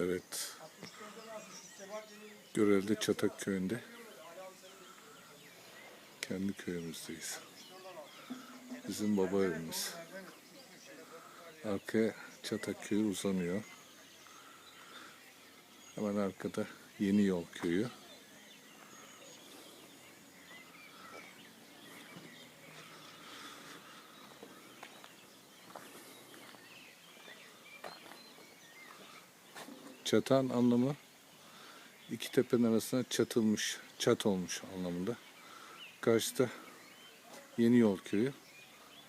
Evet. Görevde Çatak köyünde. Kendi köyümüzdeyiz. Bizim baba evimiz. Arkaya Çatak köyü uzanıyor. Hemen arkada Yeni Yol köyü. Çatan anlamı iki tepenin arasına çatılmış, çat olmuş anlamında. Karşıda Yeni Yol köyü.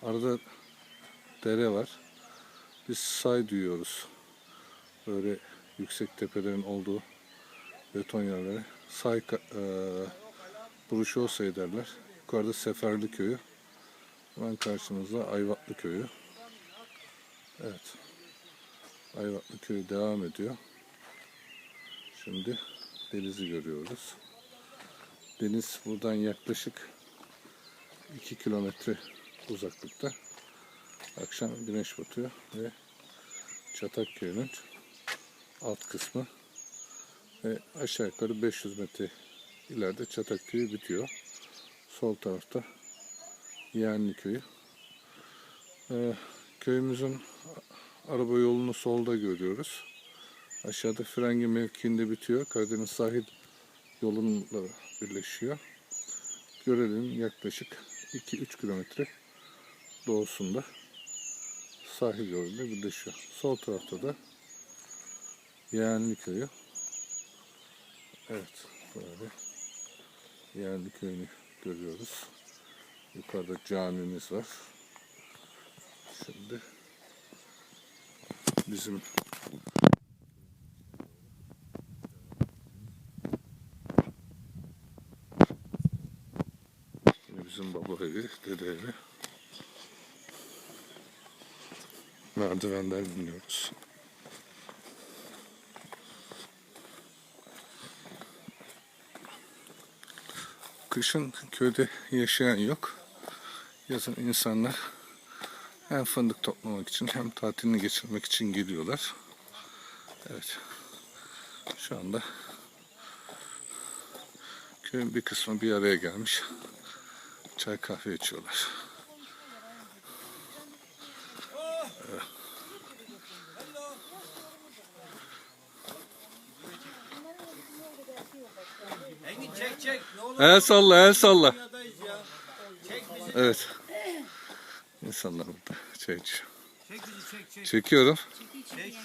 Arada dere var. Biz say duyuyoruz. Böyle yüksek tepelerin olduğu beton yerlere. Say eee buruşu olsa derler. Yukarıda Seferli köyü. Hemen karşımızda Ayvatlı köyü. Evet. Ayvatlı köyü devam ediyor. Şimdi denizi görüyoruz. Deniz buradan yaklaşık 2 kilometre uzaklıkta. Akşam güneş batıyor ve Çatak Köyü'nün alt kısmı ve aşağı yukarı 500 metre ileride Çatak Köyü bitiyor. Sol tarafta Yeğenli Köyü. Ee, köyümüzün araba yolunu solda görüyoruz. Aşağıda Frengi mevkiinde bitiyor. Karadeniz sahil yolunla birleşiyor. Görelim yaklaşık 2-3 kilometre doğusunda sahil yoluyla birleşiyor. Sol tarafta da Yeğenli Köyü. Evet, böyle Yeğenli Köyü'nü görüyoruz. Yukarıda camimiz var. Şimdi bizim bizim baba evi, dede evi. Merdivenler biniyoruz. Kışın köyde yaşayan yok. Yazın insanlar hem fındık toplamak için hem tatilini geçirmek için geliyorlar. Evet. Şu anda köyün bir kısmı bir araya gelmiş. Çay kahve içiyorlar. Engin çek çek. Ne olur El salla, el salla. Evet. İnsanlar burada çay içiyor. Çek bizi çek çek. Çekiyorum. Çek.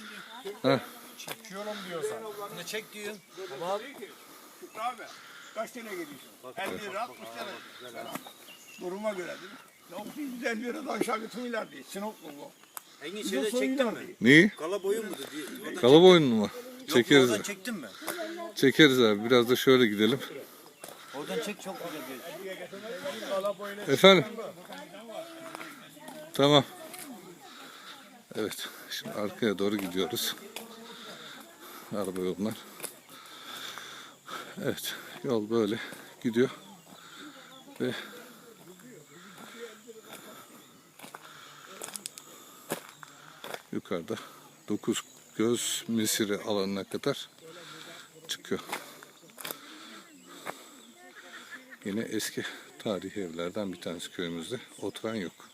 Heh. Çekiyorum diyorsan. Ne çek diyor. Ama Abi kaç tane geliyorsun? 50 lira 60 lira. Duruma göre değil mi? Ya bu 150 liradan aşağı götürmüyorlar diye. Sinop mu bu? Engin şeyde çektin mi? Neyi? Kala boyun mu dedi? Kala boyunlu mu? Yok Çekeriz. oradan çektin mi? Çekeriz abi. Biraz da şöyle gidelim. Oradan çek çok güzel bir. Efendim? Tamam. Evet. Şimdi arkaya doğru gidiyoruz. Araba yolundan. Evet. Yol böyle gidiyor. Ve yukarıda dokuz göz misiri alanına kadar çıkıyor. Yine eski tarihi evlerden bir tanesi köyümüzde. Oturan yok.